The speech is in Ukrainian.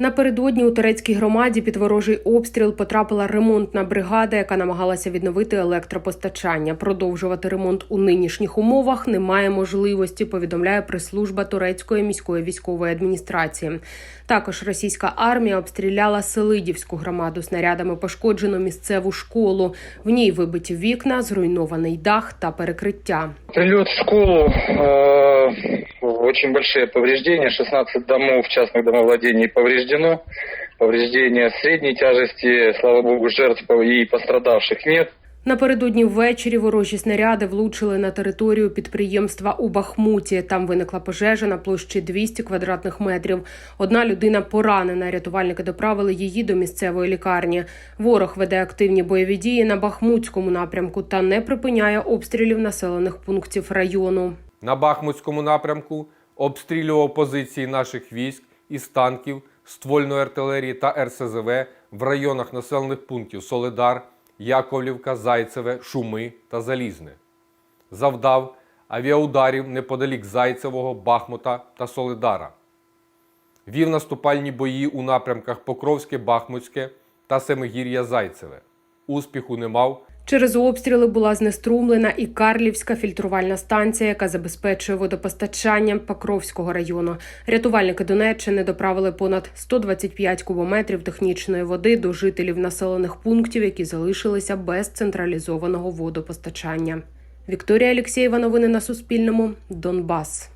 Напередодні у турецькій громаді під ворожий обстріл потрапила ремонтна бригада, яка намагалася відновити електропостачання. Продовжувати ремонт у нинішніх умовах немає можливості. Повідомляє прес-служба турецької міської військової адміністрації. Також російська армія обстріляла Селидівську громаду. Снарядами пошкоджено місцеву школу. В ній вибиті вікна, зруйнований дах та перекриття. Прилет в школу, э, очень большие повреждения, 16 домов, частных домовладений повреждено. Повреждения средней тяжести, слава богу, жертв и пострадавших нет. Напередодні ввечері ворожі снаряди влучили на територію підприємства у Бахмуті. Там виникла пожежа на площі 200 квадратних метрів. Одна людина поранена. Рятувальники доправили її до місцевої лікарні. Ворог веде активні бойові дії на Бахмутському напрямку та не припиняє обстрілів населених пунктів району. На Бахмутському напрямку обстрілював позиції наших військ із танків, ствольної артилерії та РСЗВ в районах населених пунктів Солидар, Яковлівка, Зайцеве, Шуми та Залізне. Завдав авіаударів неподалік Зайцевого, Бахмута та Солидара. Вів наступальні бої у напрямках Покровське, Бахмутське та Семигір'я Зайцеве. Успіху не мав, Через обстріли була знеструмлена і Карлівська фільтрувальна станція, яка забезпечує водопостачання Покровського району. Рятувальники Донеччини доправили понад 125 кубометрів технічної води до жителів населених пунктів, які залишилися без централізованого водопостачання. Вікторія Алєксєєва, новини на Суспільному. Донбас.